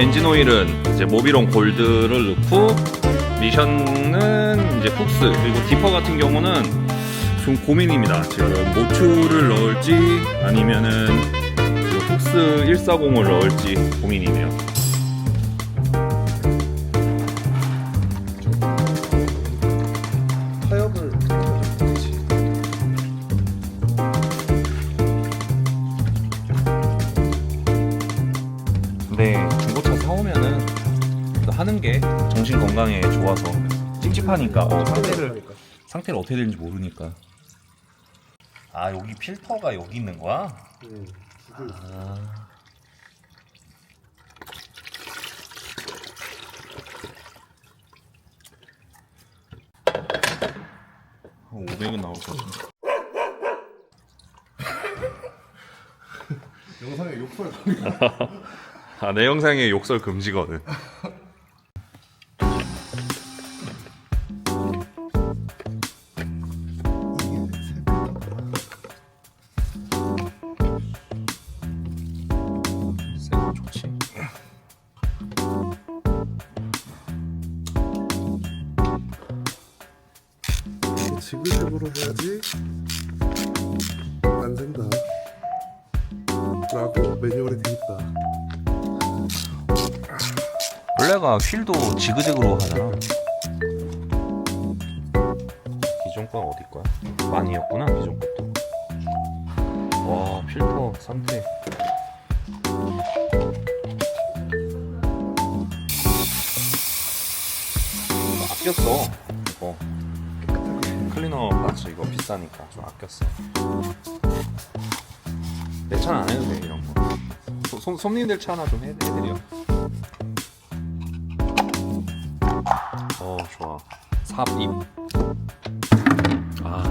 엔진 오일은 이제 모비론 골드를 넣고 미션은 이제 푹스 그리고 디퍼 같은 경우는 좀 고민입니다. 지금 모추를 넣을지 아니면은 그 푹스 140을 넣을지 고민이네요. 상태를 어떻게 되는지 모르니까. 아 여기 필터가 여기 있는 거야? 네. 한 500은 나올 것 같은데. 영상에 욕설 아, 내 영상에 욕설 금지거든. 지그재그로 하잖아. 기존 건 어디 거야? 많이였구나 기존 것도. 와 필터. 이거 아꼈어. 이거 클리너 파츠 이거 비싸니까 좀 아꼈어. 내 차는 안 해도 돼 이런 거. 손님들 차 하나 좀 해, 해드려. 좋아. 삽입. 아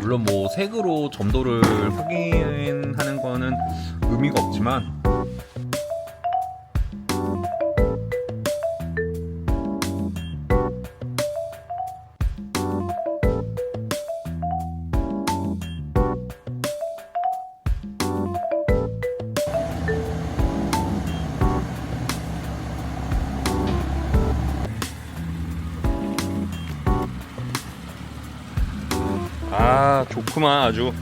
물론 뭐 색으로 점도를 확인하는 거는 의미가 없지만 아주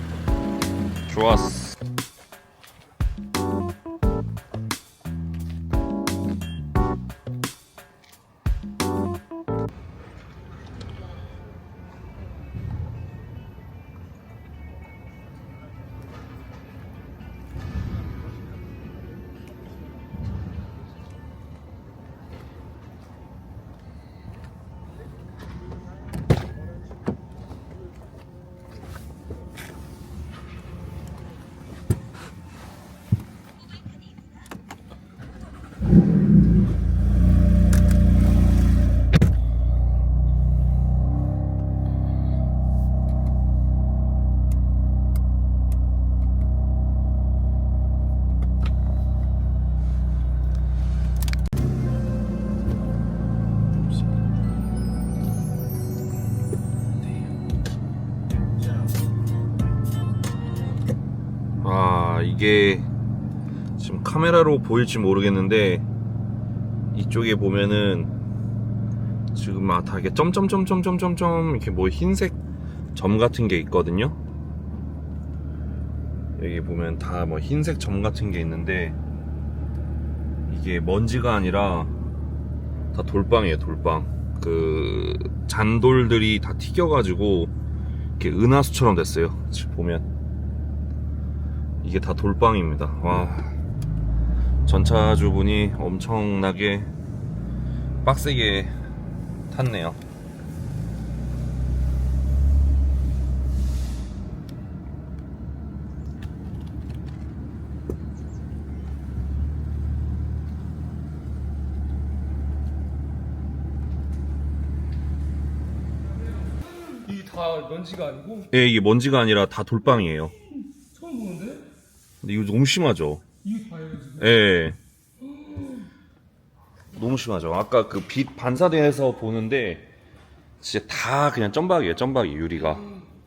이게 지금 카메라로 보일지 모르겠는데 이쪽에 보면은 지금 아 다 이게 점점점점점점점 이렇게 뭐 흰색 점 같은 게 있거든요. 여기 보면 다 뭐 흰색 점 같은 게 있는데 이게 먼지가 아니라 다 돌빵이에요 돌빵 그 잔돌들이 다 튀겨가지고 이렇게 은하수처럼 됐어요. 지금 보면 이게 다 돌빵입니다. 와. 전차주분이 엄청나게 빡세게 탔네요. 이게 다 먼지가 아니고 예, 이게 먼지가 아니라 다 돌빵이에요. 근데 이거 너무 심하죠? 이게 지금 예. 너무 심하죠. 아까 그 빛 반사대에서 보는데 진짜 다 그냥 점박이에요. 점박이 유리가.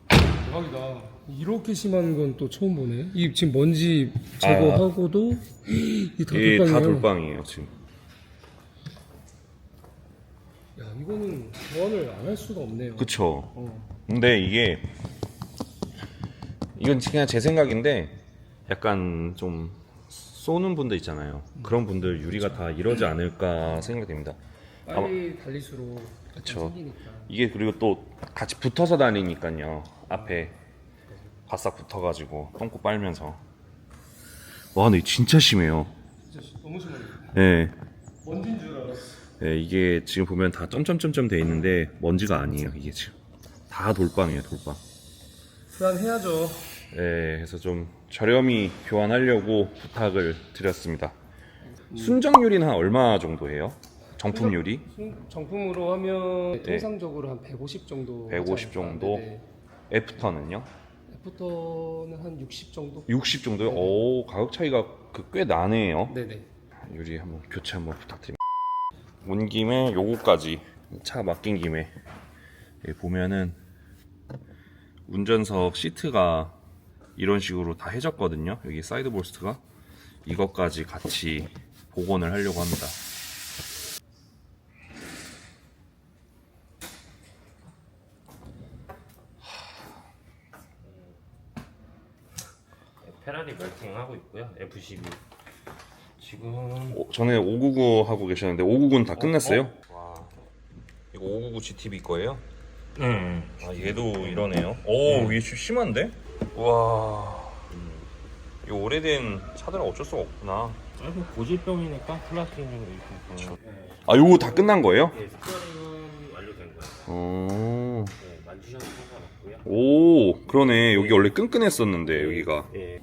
대박이다. 이렇게 심한 건 또 처음 보네. 이 지금 먼지 제거하고도 이다 이게 다 돌빵이에요. 돌빵이에요 지금. 야 이거는 보완을 안 할 수가 없네요. 그쵸. 어. 근데 이게 이건 그냥 제 생각인데 약간 좀 쏘는 분들 있잖아요. 그런 분들 유리가 다 이러지 않을까 생각됩니다. 빨리 달릴수록 그쵸. 생기니까. 이게 그리고 또 같이 붙어서 다니니까요. 앞에 바싹 붙어가지고 똥꼬 빨면서. 와, 근데 진짜 심해요. 진짜 너무 심하네. 예. 먼지인 줄 알았어. 예, 이게 지금 보면 다 점점점점 돼 있는데 먼지가 아니에요. 이게 지금 다 돌빵이에요, 돌빵. 불안해야죠. 예, 그래서 좀 저렴히 교환하려고 부탁을 드렸습니다. 순정 유리는 한 얼마 정도 해요? 정품 유리? 순- 정품으로 하면 네. 통상적으로 한 150 정도. 150 하지 않을까. 정도? 네네. 애프터는요? 애프터는 한 60 정도? 60 정도요? 오, 가격 차이가 그 꽤 나네요. 네네. 유리 한번 교체 한번 부탁드립니다. 온 김에 요거까지 차 맡긴 김에 여기 보면은 운전석 시트가 이런 식으로 다 해졌거든요. 여기 사이드 볼스트가 이것까지 같이 복원을 하려고 합니다. 페라리 멜팅 하고 있고요. F12. 지금 어, 전에 599 하고 계셨는데 599는 다 끝냈어요? 와. 이거 599 GTB 거예요? 음. 아 얘도 이러네요. 오 이게 좀 심한데? 와. 이 오래된 차들은 어쩔 수가 없구나. 짧은 고질병이니까 플라스틱으로 이렇게 보면. 아 요거 다 끝난 거예요? 네, 완료된 거예요. 어. 네, 만지셔도 상관없고요. 오 그러네 여기 원래 끈끈했었는데 여기가 네.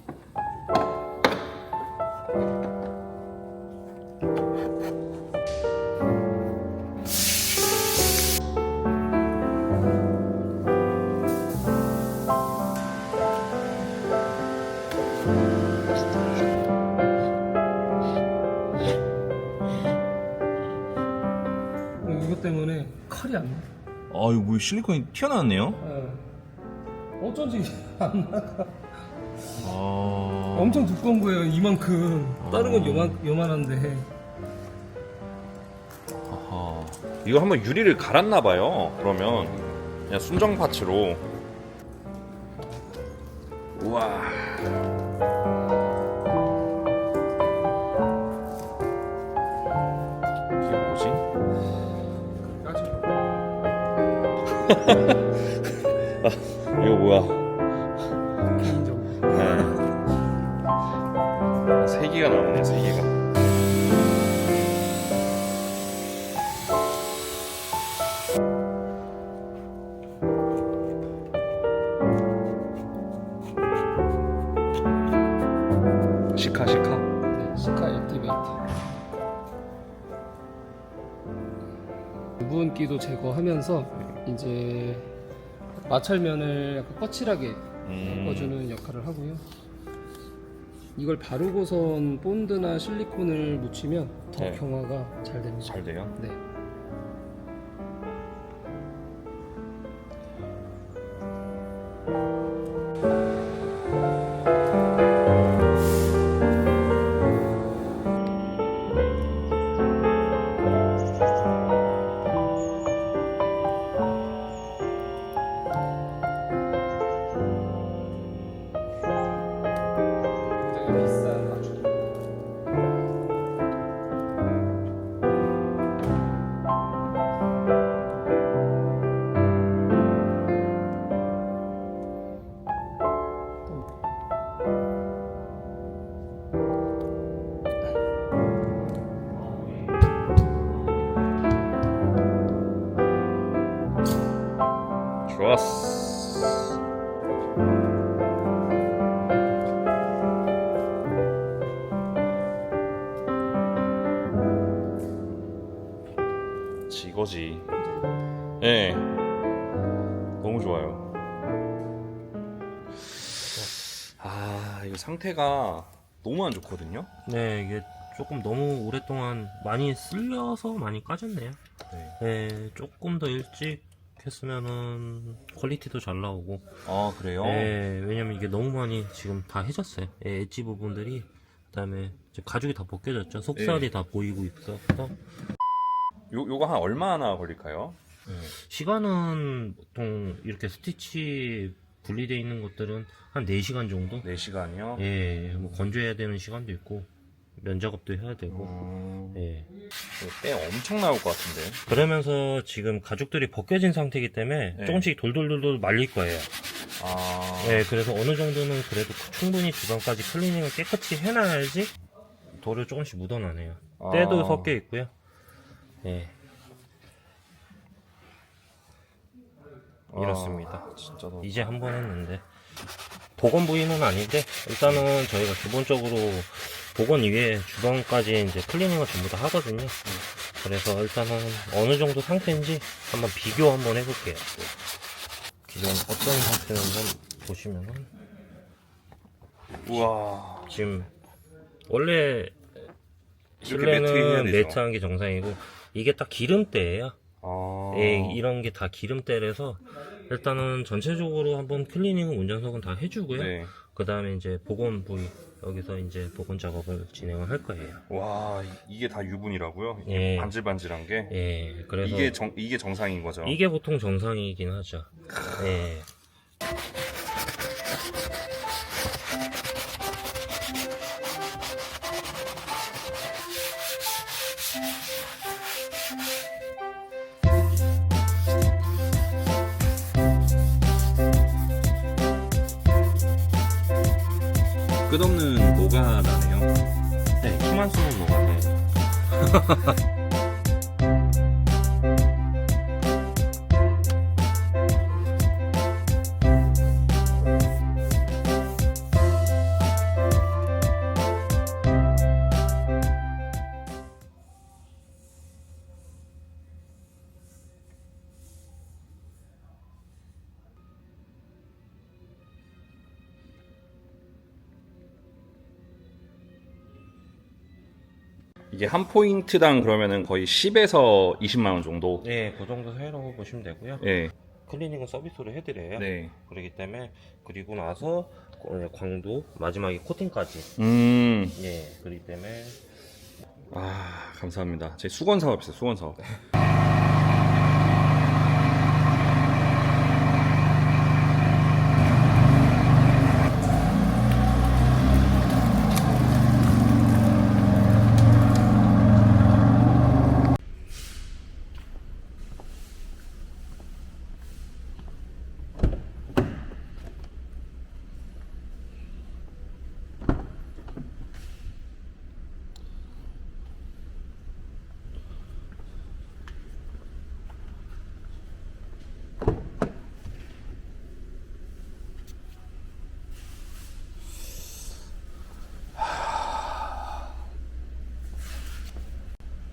아 이거 뭐 실리콘이 튀어나왔네요 네. 어쩐지 안 나가. 아 엄청 두꺼운 거예요. 이만큼. 다른 건 요만 요만한데. 아하. 이거 한번 유리를 갈았나 봐요 그러면 그냥 순정 파츠로 우와 이거 뭐야 하면서 이제 마찰면을 약간 거칠하게 음. 바꿔주는 역할을 하고요. 이걸 바르고선 본드나 실리콘을 묻히면 더 네. 경화가 잘 됩니다. 잘 돼요? 네. 거지. 예. 너무 좋아요. 아, 이거 상태가 너무 안 좋거든요? 네, 이게 조금 너무 오랫동안 많이 쓸려서 많이 까졌네요. 네. 네, 조금 더 일찍 했으면은 퀄리티도 잘 나오고 아 그래요? 예, 왜냐면 이게 너무 많이 지금 다 해졌어요. 예, 엣지 부분들이 그다음에 가죽이 다 벗겨졌죠. 속살이 예. 다 보이고 있어서 요 요거 한 얼마나 걸릴까요? 시간은 보통 이렇게 스티치 분리되어 있는 것들은 한 4시간 정도? 4시간이요? 예, 뭐 건조해야 되는 시간도 있고 면 작업도 해야 되고 음, 예. 때 엄청 나올 것 같은데. 그러면서 지금 가죽들이 벗겨진 상태이기 때문에 네. 조금씩 돌돌돌돌 말릴 거예요. 아, 네, 그래서 어느 정도는 그래도 충분히 주방까지 클리닝을 깨끗이 해놔야지 돌을 조금씩 묻어나네요. 아. 때도 섞여 있고요. 네. 이렇습니다. 진짜 더. 이제 한 번 했는데 복원 부위는 아닌데 일단은 저희가 기본적으로 복원 이외에 주방까지 이제 클리닝을 전부 다 하거든요. 그래서 일단은 어느 정도 상태인지 한번 비교 한번 해볼게요. 기존 어떤 상태인지 한번 보시면은 우와. 지금 원래 실내는. 매트한 게 정상이고 이게 딱 기름때예요. 아. 예, 이런 게 다 기름때라서 일단은 전체적으로 한번 클리닝은 운전석은 다 해주고요. 네. 그 다음에 이제 복원 부위 여기서 이제 복원 작업을 진행을 할 거예요. 와, 이- 이게 다 유분이라고요? 이게 예. 반질반질한 게? 예, 그래서 이게 정 이게 정상인 거죠? 이게 보통 정상이긴 하죠. 예. 哈哈哈 이게 한 포인트당 그러면은 거의 10에서 20만 원 정도. 네, 그 정도 사이라고 보시면 되고요. 예. 클리닝은 서비스로 해드려요. 네. 그렇기 때문에 그리고 나서 어, 광도 마지막에 코팅까지. 음. 예, 그렇기 때문에 아, 감사합니다. 제 수건 사업 있어요. 수건 사업.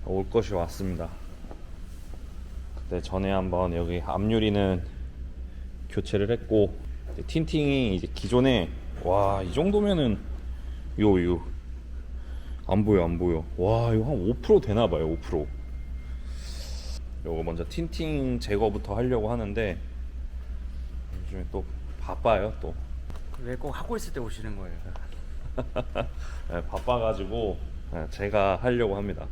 올 것이 왔습니다. 그때 전에 한번 여기 앞유리는 교체를 했고 틴팅이 이제 기존에 와 이 정도면은 요 요 안 보여 안 보여 와 이거 한 5% 되나 봐요 5% 요거 먼저 틴팅 제거부터 하려고 하는데 요즘에 또 바빠요 또 왜 꼭 하고 있을 때 오시는 거예요? 네, 바빠가지고 네, 제가 하려고 합니다.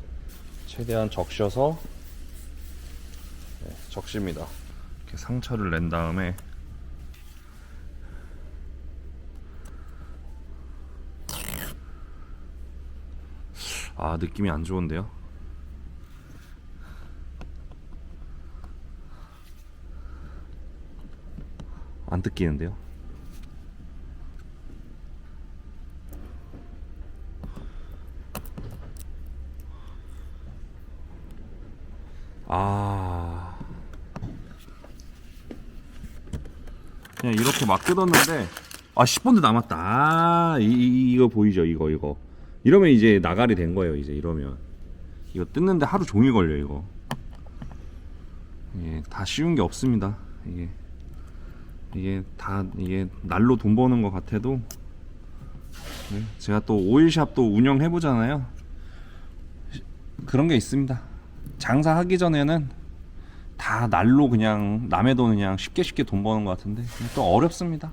최대한 적셔서 네, 적십니다. 이렇게 상처를 낸 다음에 아 느낌이 안 좋은데요? 안 뜯기는데요? 아. 그냥 이렇게 막 뜯었는데 아 10번도 남았다. 아, 이, 이- 이거 보이죠? 이거 이거. 이러면 이제 나갈이 된 거예요, 이제 이러면. 이거 뜯는데 하루 종일 걸려 이거. 예, 다 쉬운 게 없습니다. 이게 이게 다 이게 날로 돈 버는 것 같아도 네, 제가 또 오일샵도 운영해 보잖아요. 그런 게 있습니다. 장사하기 전에는 다다 날로 그냥 남의 돈 그냥 쉽게 쉽게 돈 버는 것 같은데 또 어렵습니다.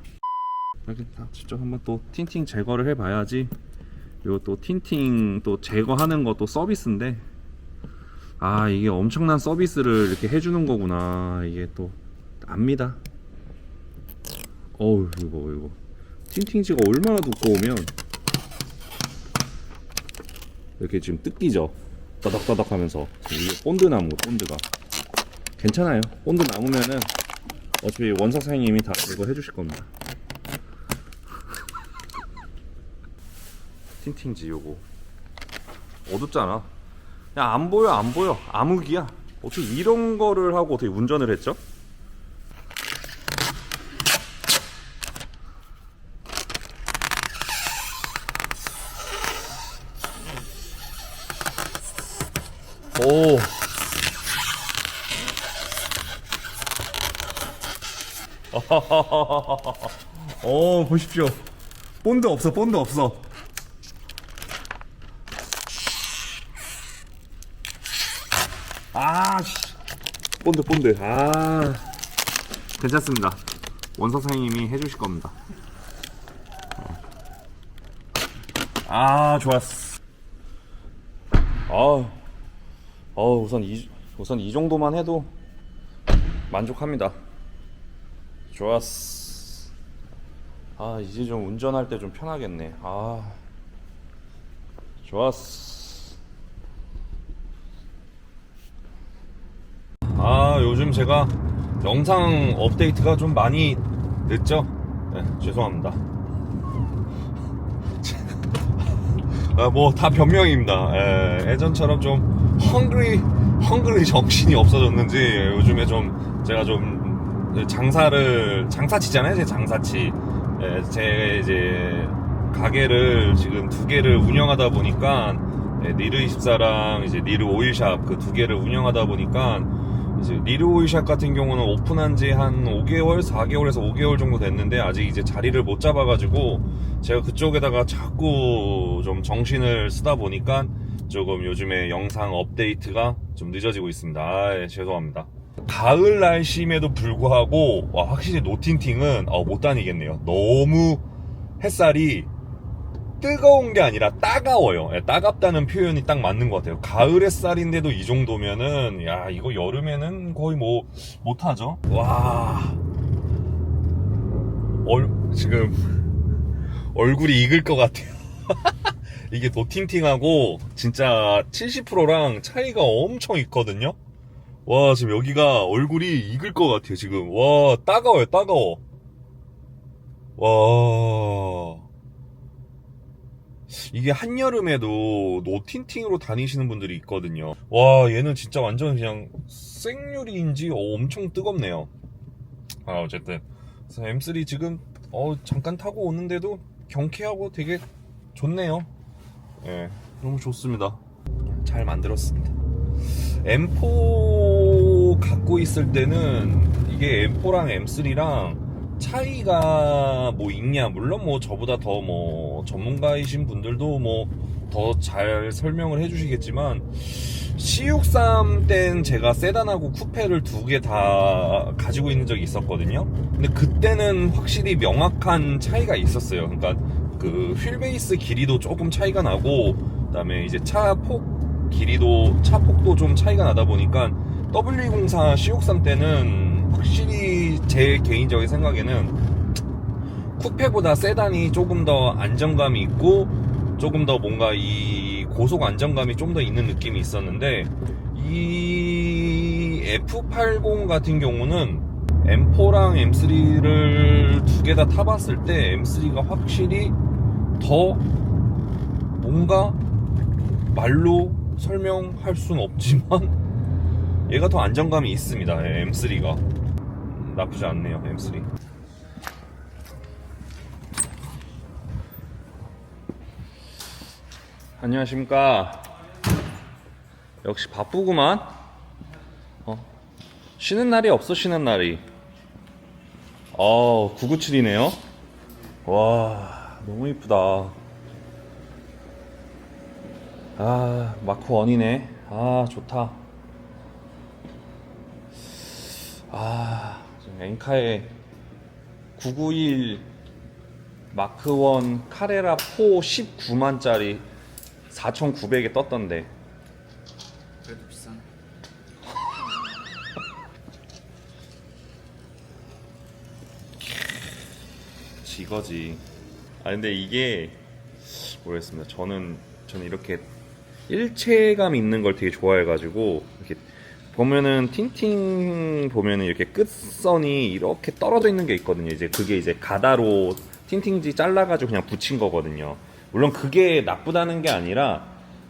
이렇게 다 직접 한번 또 틴팅 제거를 해봐야지. 이거 또 틴팅 또 제거하는 것도 서비스인데 아 이게 엄청난 서비스를 이렇게 해주는 거구나 이게 또 압니다. 어우 이거 이거 틴팅지가 얼마나 두꺼우면 이렇게 지금 뜯기죠. 따닥따닥 하면서 이게 본드 나무 본드가 괜찮아요. 본드 나무면은 어차피 원석 사장님이 다 이거 해주실 겁니다. 틴팅지 요거 어둡잖아. 야안 보여 안 보여 암흑이야. 어떻게 이런 거를 하고 어떻게 운전을 했죠? 오. 어 보십시오. 본드 없어 본드 없어. 아, 씨. 본드, 본드. 아. 괜찮습니다. 원석 사장님이 해주실 겁니다. 아, 좋았어. 아, 어, 우선 이, 우선 이 정도만 해도 만족합니다. 좋았어. 아, 이제 좀 운전할 때 좀 편하겠네. 아, 좋았어. 아 요즘 제가 영상 업데이트가 좀 많이 늦죠? 네, 죄송합니다. 아, 뭐 다 변명입니다. 예, 예전처럼 좀 헝그리 헝그리 정신이 없어졌는지 요즘에 좀 제가 좀 장사를 장사치잖아요, 제 장사치. 예, 제 이제 가게를 지금 두 개를 운영하다 보니까 예, 니르 24랑 이제 니르 오일샵 그 두 개를 운영하다 보니까 이제 니르 오일샵 같은 경우는 오픈한 지 한 5개월, 4개월에서 5개월 정도 됐는데 아직 이제 자리를 못 잡아가지고 제가 그쪽에다가 자꾸 좀 정신을 쓰다 보니까 조금 요즘에 영상 업데이트가 좀 늦어지고 있습니다. 아, 예, 죄송합니다. 가을 날씨임에도 불구하고 와, 확실히 노틴팅은 어, 못 다니겠네요. 너무 햇살이 뜨거운 게 아니라 따가워요. 예, 따갑다는 표현이 딱 맞는 것 같아요. 가을 햇살인데도 이 정도면은 야 이거 여름에는 거의 뭐 못하죠. 와 얼, 지금 얼굴이 익을 것 같아요. 이게 노틴팅하고 진짜 70%랑 차이가 엄청 있거든요. 와 지금 여기가 얼굴이 익을 것 같아요 지금. 와 따가워요 따가워. 와. 이게 한여름에도 노틴팅으로 다니시는 분들이 있거든요. 와, 얘는 진짜 완전 그냥 생유리인지 엄청 뜨겁네요. 아, 어쨌든. 그래서 M3 지금, 어, 잠깐 타고 오는데도 경쾌하고 되게 좋네요. 예, 너무 좋습니다. 잘 만들었습니다. M4 갖고 있을 때는 이게 M4랑 M3랑 차이가 뭐 있냐? 물론 뭐 저보다 더 뭐 전문가이신 분들도 뭐 더 잘 설명을 해주시겠지만 C63 땐 제가 세단하고 쿠페를 두 개 다 가지고 있는 적이 있었거든요. 근데 그때는 확실히 명확한 차이가 있었어요. 그러니까 그 휠베이스 길이도 조금 차이가 나고 그 다음에 이제 차 폭 길이도 차 폭도 좀 차이가 나다 보니까 W04 C63 때는 확실히 제 개인적인 생각에는 쿠페보다 세단이 조금 더 안정감이 있고 조금 더 뭔가 이 고속 안정감이 좀 더 있는 느낌이 있었는데 이 F80 같은 경우는 M4랑 M3를 두 개 다 타봤을 때 M3가 확실히 더 뭔가 말로 설명할 순 없지만 얘가 더 안정감이 있습니다. M3가 나쁘지 않네요. M3. 안녕하십니까. 역시 바쁘구만. 어. 쉬는 날이 없어 쉬는 날이. 어 997이네요. 와 너무 이쁘다. 아 마크 원이네. 아 좋다. 아, 지금 엔카의 991 마크1 카레라 4 19만짜리 4,900에 떴던데. 그래도 비싸네. 이거지. 아 근데 이게 모르겠습니다. 저는 저는 이렇게 일체감 있는 걸 되게 좋아해가지고 이렇게 보면은 틴팅 보면은 이렇게 끝선이 이렇게 떨어져 있는 게 있거든요. 이제 그게 이제 가다로 틴팅지 잘라가지고 그냥 붙인 거거든요. 물론 그게 나쁘다는 게 아니라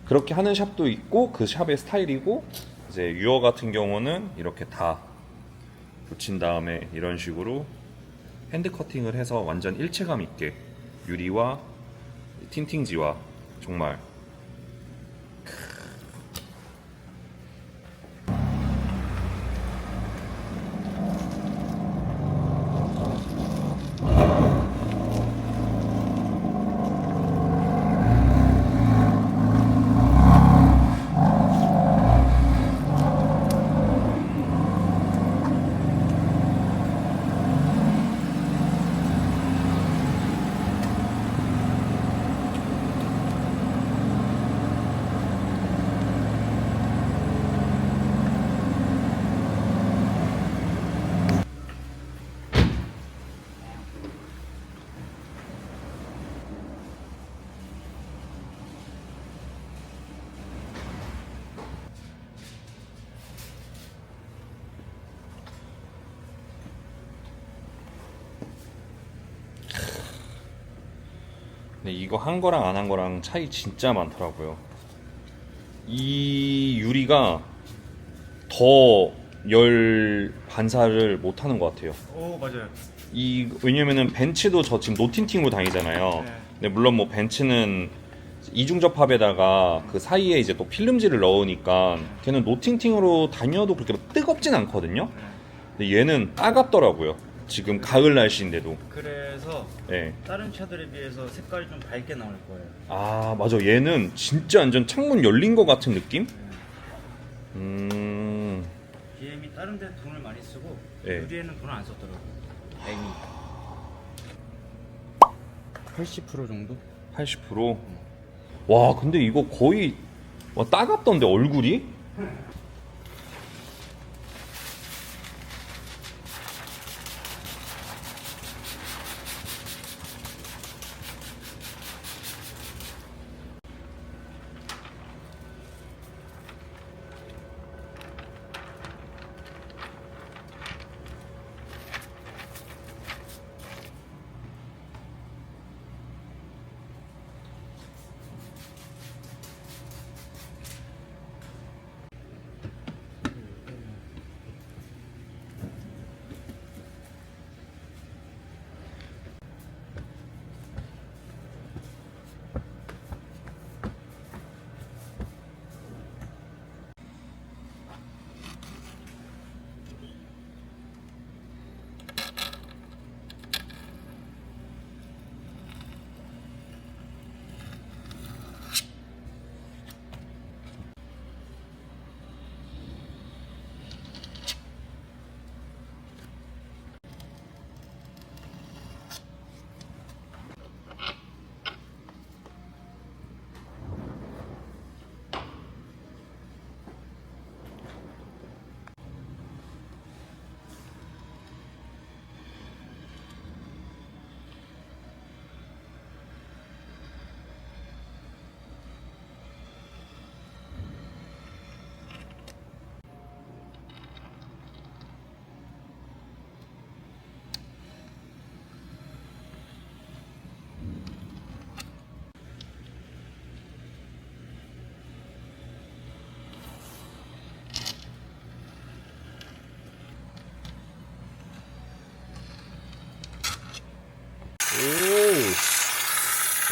그렇게 하는 샵도 있고 그 샵의 스타일이고 이제 유어 같은 경우는 이렇게 다 붙인 다음에 이런 식으로 핸드 커팅을 해서 완전 일체감 있게 유리와 틴팅지와 정말 근데 이거 한 거랑 안 한 거랑 차이 진짜 많더라고요. 이 유리가 더 열 반사를 못 하는 것 같아요. 오 맞아요. 이 왜냐면은 벤츠도 저 지금 노틴팅으로 다니잖아요. 네. 근데 물론 뭐 벤츠는 이중 접합에다가 그 사이에 이제 또 필름지를 넣으니까 걔는 노팅팅으로 다녀도 그렇게 뜨겁진 않거든요. 근데 얘는 따갑더라고요. 지금 가을 날씨인데도. 그래서 예. 다른 차들에 비해서 색깔이 좀 밝게 나올 거예요. 아 맞아 얘는 진짜 완전 창문 열린 것 같은 느낌? 음 BM이 다른 데 돈을 많이 쓰고 네. 유리에는 돈을 안 썼더라고요. 다행히. 80% 정도? 80%? 와 근데 이거 거의 와, 따갑던데 얼굴이?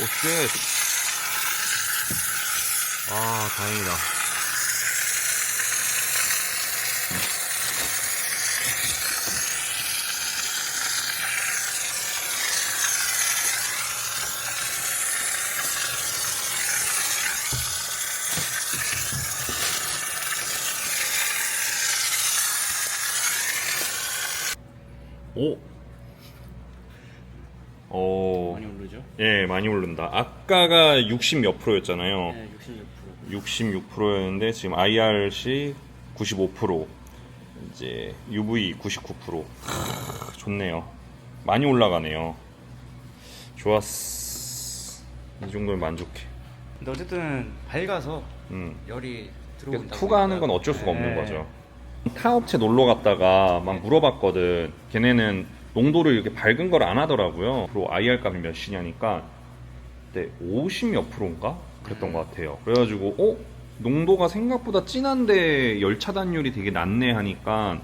오, 오, 쉣. 아, 다행이다. 많이 오른다. 아까가 60 몇 프로였잖아요. 네, 66%. 66%였는데 지금 IRC 95%, 이제 UV 99%. 크, 좋네요. 많이 올라가네요. 좋았어. 이 정도면 만족해. 근데 어쨌든 밝아서 음. 열이 들어온다. 투과하는 건 어쩔 수가 없는 네. 거죠. 타 업체 놀러 갔다가 막 물어봤거든. 걔네는 농도를 이렇게 밝은 걸 안 하더라고요. 그리고 IR 값이 몇이냐니까 그때 50몇 프로인가 그랬던 것 같아요. 그래가지고 어 농도가 생각보다 진한데 열 차 단율이 되게 낮네 하니까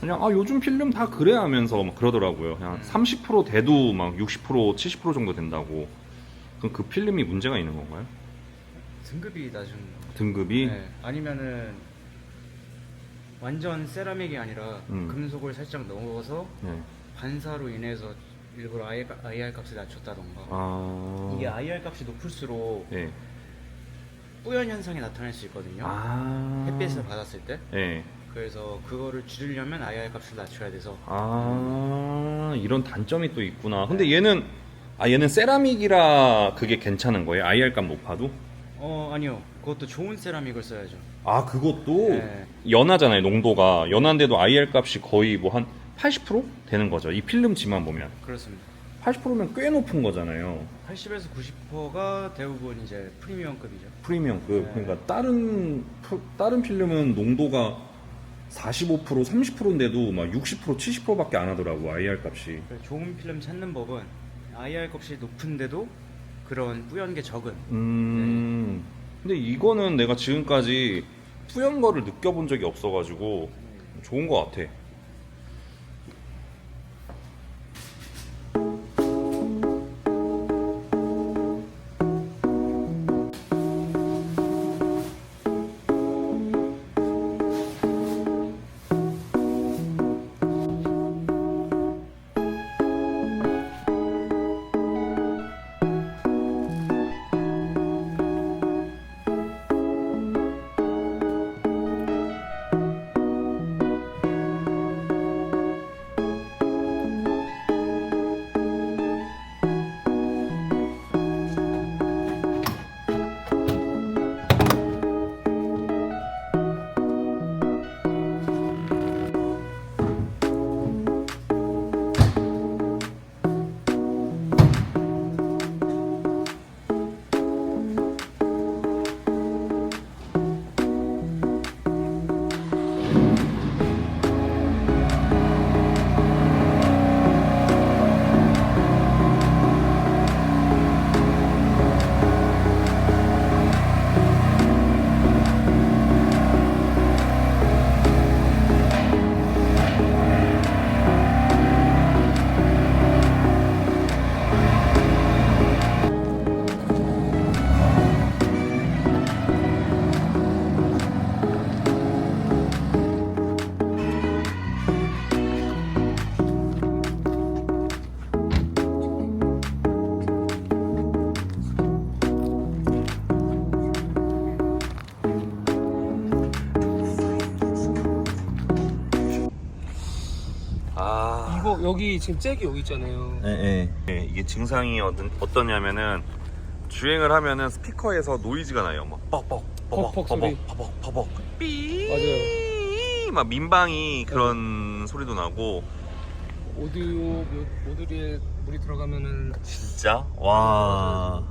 그냥 아 요즘 필름 다 그래 하면서 막 그러더라고요. 그냥 30% 돼도 막 60% 70% 정도 된다고. 그럼 그 필름이 문제가 있는 건가요? 등급이 낮은 등급이 네, 아니면은 완전 세라믹이 아니라 음. 금속을 살짝 넣어서 네. 반사로 인해서 일부러 IR, IR 값을 낮췄다던가 아 이게 IR 값이 높을수록 네. 뿌연 현상이 나타날 수 있거든요 아 햇빛을 받았을 때 네. 그래서 그거를 줄이려면 IR 값을 낮춰야 돼서 아 이런 단점이 또 있구나. 근데 얘는 아 얘는 세라믹이라 그게 괜찮은 거예요? IR 값 높아도? 어 아니요 그것도 좋은 세라믹을 써야죠 아 그것도 네. 연하잖아요 농도가 연한데도 IR 값이 거의 뭐 한 80% 되는 거죠. 이 필름지만 보면 그렇습니다 80%면 꽤 높은 거잖아요. 80에서 90%가 대부분 이제 프리미엄급이죠 프리미엄급 네. 그러니까 다른 프- 다른 필름은 농도가 45% 30%인데도 막 60% 70%밖에 안 하더라고 IR 값이. 그래서 좋은 필름 찾는 법은 IR 값이 높은데도 그런 뿌연 게 적은 음. 근데 이거는 내가 지금까지 뿌연 거를 느껴본 적이 없어가지고 좋은 것 같아. 여기 지금 잭이 여기 있잖아요. 예, 예. 이게 증상이 어떤, 어떠냐면은 주행을 하면은 스피커에서 노이즈가 나요. 막 뻑뻑 퍽퍽 뻑뻑 소리. 퍼벅 퍼벅 퍼벅 삐. 맞아요. 막 민방위 그런 소리도 나고 오디오 모- 모듈에 물이 들어가면은 진짜 와